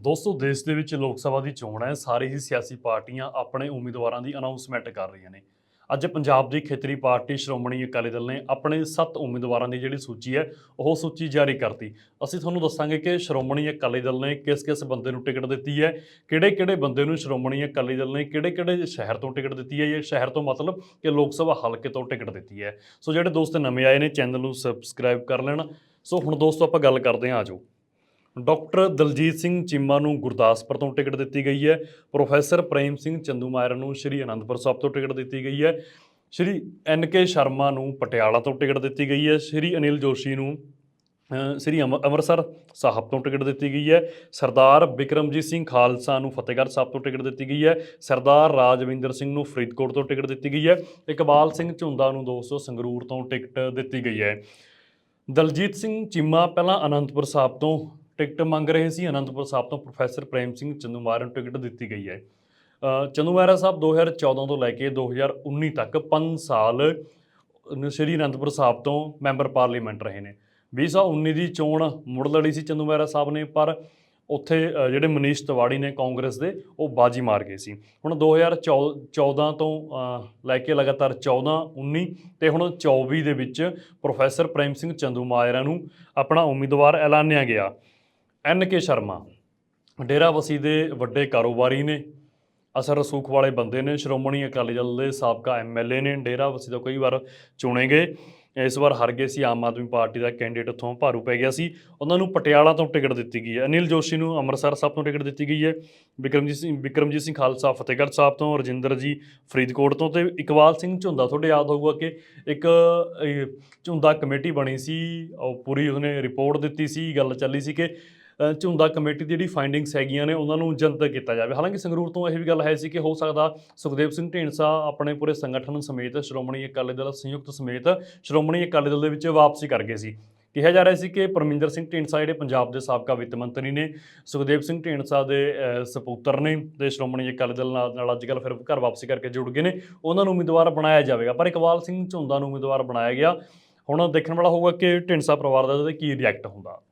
ਦੋਸਤੋ, ਦੇਸ਼ ਦੇ ਵਿੱਚ ਲੋਕ ਸਭਾ ਦੀ ਚੋਣ ਹੈ, ਸਾਰੇ ਹੀ ਸਿਆਸੀ ਪਾਰਟੀਆਂ ਆਪਣੇ ਉਮੀਦਵਾਰਾਂ ਦੀ ਅਨਾਉਂਸਮੈਂਟ ਕਰ ਰਹੀਆਂ ਨੇ। ਅੱਜ ਪੰਜਾਬ ਦੀ ਖੇਤਰੀ ਪਾਰਟੀ ਸ਼੍ਰੋਮਣੀ ਅਕਾਲੀ ਦਲ ਨੇ ਆਪਣੇ 7 ਉਮੀਦਵਾਰਾਂ ਦੀ ਜਿਹੜੀ ਸੂਚੀ ਹੈ, ਉਹ ਸੂਚੀ ਜਾਰੀ ਕਰਤੀ। ਅਸੀਂ ਤੁਹਾਨੂੰ ਦੱਸਾਂਗੇ ਕਿ ਸ਼੍ਰੋਮਣੀ ਅਕਾਲੀ ਦਲ ਨੇ ਕਿਸ-ਕਿਸ ਬੰਦੇ ਨੂੰ ਟਿਕਟ ਦਿੱਤੀ ਹੈ, ਕਿਹੜੇ-ਕਿਹੜੇ ਬੰਦੇ ਨੂੰ ਸ਼੍ਰੋਮਣੀ ਅਕਾਲੀ ਦਲ ਨੇ ਕਿਹੜੇ-ਕਿਹੜੇ ਸ਼ਹਿਰ ਤੋਂ ਟਿਕਟ ਦਿੱਤੀ ਹੈ ਇਹ ਸ਼ਹਿਰ ਤੋਂ ਮਤਲਬ ਕਿ ਲੋਕ ਸਭਾ ਹਲਕੇ ਤੋਂ ਟਿਕਟ ਦਿੱਤੀ ਹੈ। ਸੋ ਜਿਹੜੇ ਦੋਸਤ ਨਵੇਂ ਆਏ ਨੇ, ਚੈਨਲ ਨੂੰ ਸਬਸਕ੍ਰਾਈਬ ਕਰ ਲੈਣ। ਸੋ ਹੁਣ ਦੋਸਤੋ, ਆਪਾਂ ਗੱਲ ਕਰਦੇ ਹਾਂ ਆਜੋ ਡਾਕਟਰ ਦਲਜੀਤ ਸਿੰਘ ਚੀਮਾ ਨੂੰ ਗੁਰਦਾਸਪੁਰ ਤੋਂ ਟਿਕਟ ਦਿੱਤੀ ਗਈ ਹੈ। ਪ੍ਰੋਫੈਸਰ ਪ੍ਰੇਮ ਸਿੰਘ ਚੰਦੂਮਾਇਰ ਨੂੰ ਸ਼੍ਰੀ ਅਨੰਦਪੁਰ ਸਾਹਿਬ ਤੋਂ ਟਿਕਟ ਦਿੱਤੀ ਗਈ ਹੈ। ਸ਼੍ਰੀ ਐਨ ਕੇ ਸ਼ਰਮਾ ਨੂੰ ਪਟਿਆਲਾ ਤੋਂ ਟਿਕਟ ਦਿੱਤੀ ਗਈ ਹੈ। ਸ਼੍ਰੀ ਅਨਿਲ ਜੋਸ਼ੀ ਨੂੰ ਸ਼੍ਰੀ ਅੰਮ੍ਰਿ- ਅੰਮ੍ਰਿਤਸਰ ਸਾਹਿਬ ਤੋਂ ਟਿਕਟ ਦਿੱਤੀ ਗਈ ਹੈ। ਸਰਦਾਰ ਬਿਕਰਮਜੀਤ ਸਿੰਘ ਖਾਲਸਾ ਨੂੰ ਫਤਿਹਗੜ੍ਹ ਸਾਹਿਬ ਤੋਂ ਟਿਕਟ ਦਿੱਤੀ ਗਈ ਹੈ। ਸਰਦਾਰ ਰਾਜਵਿੰਦਰ ਸਿੰਘ ਨੂੰ ਫਰੀਦਕੋਟ ਤੋਂ ਟਿਕਟ ਦਿੱਤੀ ਗਈ ਹੈ। ਇਕਬਾਲ ਸਿੰਘ ਝੁੰਦਾ ਨੂੰ ਦੋਸਤੋ ਸੰਗਰੂਰ ਤੋਂ ਟਿਕਟ ਦਿੱਤੀ ਗਈ ਹੈ। ਦਲਜੀਤ ਸਿੰਘ ਚੀਮਾ ਪਹਿਲਾਂ ਅਨੰਦਪੁਰ ਸਾਹਿਬ ਤੋਂ ਟਿਕਟ ਮੰਗ ਰਹੇ ਸੀ। ਅਨੰਦਪੁਰ ਸਾਹਿਬ ਤੋਂ ਪ੍ਰੋਫੈਸਰ ਪ੍ਰੇਮ ਸਿੰਘ ਚੰਦੂਮਾਰ ਨੂੰ ਟਿਕਟ ਦਿੱਤੀ ਗਈ ਹੈ। ਅ, ਚੰਦੂਮਾਰਾ ਸਾਹਿਬ 2014 ਤੋਂ ਲੈ ਕੇ 2019 ਤੱਕ 5 ਸਾਲ ਸ਼੍ਰੀ ਅਨੰਦਪੁਰ ਸਾਹਿਬ ਤੋਂ ਮੈਂਬਰ ਪਾਰਲੀਮੈਂਟ ਰਹੇ ਨੇ। 2019 ਦੀ ਚੋਣ ਮੁੜ ਲੜੀ ਸੀ ਚੰਦੂਮਾਰਾ ਸਾਹਿਬ ਨੇ ਪਰ ਉੱਥੇ ਜਿਹੜੇ ਮਨੀਸ਼ ਤਿਵਾੜੀ ਨੇ ਕਾਂਗਰਸ ਦੇ ਉਹ ਬਾਜੀ ਮਾਰ ਗਏ ਸੀ। ਹੁਣ 2014 ਤੋਂ ਲੈ ਕੇ ਲਗਾਤਾਰ 14 19 ਤੇ ਹੁਣ 24 ਦੇ ਵਿੱਚ ਪ੍ਰੋਫੈਸਰ ਪ੍ਰੇਮ ਸਿੰਘ ਚੰਦੂਮਾਜਰਾ ਨੂੰ ਆਪਣਾ ਉਮੀਦਵਾਰ ਐਲਾਨਿਆ ਗਿਆ। ਐਨ ਕੇ ਸ਼ਰਮਾ। ਡੇਰਾਬੱਸੀ ਦੇ ਵੱਡੇ ਕਾਰੋਬਾਰੀ ਨੇ, ਅਸਰ ਰਸੂਖ ਵਾਲੇ ਬੰਦੇ ਨੇ, ਸ਼੍ਰੋਮਣੀ ਅਕਾਲੀ ਦਲ ਦੇ ਸਾਬਕਾ ਐਮਐਲਏ ਨੇ ਡੇਰਾਬੱਸੀ ਤੋਂ ਕਈ ਵਾਰ ਚੁਣੇ ਗਏ। ਇਸ ਵਾਰ ਹਾਰ ਗਏ ਸੀ, ਆਮ ਆਦਮੀ ਪਾਰਟੀ ਦਾ ਕੈਂਡੀਡੇਟ ਉੱਥੋਂ ਭਾਰੂ ਪੈ ਗਿਆ ਸੀ। ਉਹਨਾਂ ਨੂੰ ਪਟਿਆਲਾ ਤੋਂ ਟਿਕਟ ਦਿੱਤੀ ਗਈ ਹੈ। ਅਨਿਲ ਜੋਸ਼ੀ ਨੂੰ ਅੰਮ੍ਰਿਤਸਰ ਸਾਹਿਬ ਤੋਂ ਟਿਕਟ ਦਿੱਤੀ ਗਈ ਹੈ। ਵਿਕਰਮਜੀਤ ਸਿੰਘ ਵਿਕਰਮਜੀਤ ਸਿੰਘ ਖਾਲਸਾ ਫਤਿਹਗੜ੍ਹ ਸਾਹਿਬ ਤੋਂ, ਰਜਿੰਦਰ ਜੀ ਫਰੀਦਕੋਟ ਤੋਂ ਤੇ ਇਕਬਾਲ ਸਿੰਘ ਝੁੰਦਾ। ਤੁਹਾਡੇ ਯਾਦ ਹੋਊਗਾ ਕਿ ਇੱਕ ਝੁੰਦਾ ਕਮੇਟੀ ਬਣੀ ਸੀ, ਉਹ ਪੂਰੀ ਉਹਨੇ ਰਿਪੋਰਟ ਦਿੱਤੀ ਸੀ, ਗੱਲ ਚੱਲੀ ਸੀ ਕਿ ਝੁੰਦਾ ਕਮੇਟੀ ਦੀ ਜਿਹੜੀ ਫਾਈਂਡਿੰਗਸ ਹੈਗੀਆਂ ਨੇ ਉਹਨਾਂ ਨੂੰ ਜਨਤਕ ਕੀਤਾ ਜਾਵੇ। ਹਾਲਾਂਕਿ ਸੰਗਰੂਰ ਤੋਂ ਇਹ ਵੀ ਗੱਲ ਹੈ ਸੀ ਕਿ ਹੋ ਸਕਦਾ ਸੁਖਦੇਵ ਸਿੰਘ ਢੀਂਡਸਾ ਆਪਣੇ ਪੂਰੇ ਸੰਗਠਨ ਸਮੇਤ ਸ਼੍ਰੋਮਣੀ ਅਕਾਲੀ ਦਲ ਸੰਯੁਕਤ ਸਮੇਤ ਸ਼੍ਰੋਮਣੀ ਅਕਾਲੀ ਦਲ ਦੇ ਵਿੱਚ ਵਾਪਸੀ ਕਰ ਗਏ ਸੀ। ਕਿਹਾ ਜਾ ਰਿਹਾ ਸੀ ਕਿ ਪਰਮਿੰਦਰ ਸਿੰਘ ਢੀਂਡਸਾ ਜਿਹੜੇ ਪੰਜਾਬ ਦੇ ਸਾਬਕਾ ਵਿੱਤ ਮੰਤਰੀ ਨੇ ਸੁਖਦੇਵ ਸਿੰਘ ਢੀਂਡਸਾ ਦੇ ਅ, ਸਪੁੱਤਰ ਨੇ ਤੇ ਸ਼੍ਰੋਮਣੀ ਅਕਾਲੀ ਦਲ ਨਾਲ ਨਾਲ ਅੱਜ ਕੱਲ੍ਹ ਫਿਰ ਘਰ ਵਾਪਸੀ ਕਰਕੇ ਜੁੜ ਗਏ ਨੇ ਉਹਨਾਂ ਨੂੰ ਉਮੀਦਵਾਰ ਬਣਾਇਆ ਜਾਵੇਗਾ। ਪਰ ਇਕਬਾਲ ਸਿੰਘ ਝੁੰਦਾ ਨੂੰ ਉਮੀਦਵਾਰ ਬਣਾਇਆ ਗਿਆ। ਹੁਣ ਦੇਖਣ ਵਾਲਾ ਹੋਊਗਾ ਕਿ ਢੀਂਡਸਾ ਪਰਿਵਾਰ ਦਾ ਇਹਦੇ ਕੀ ਰਿਐਕਟ ਹੁੰਦਾ।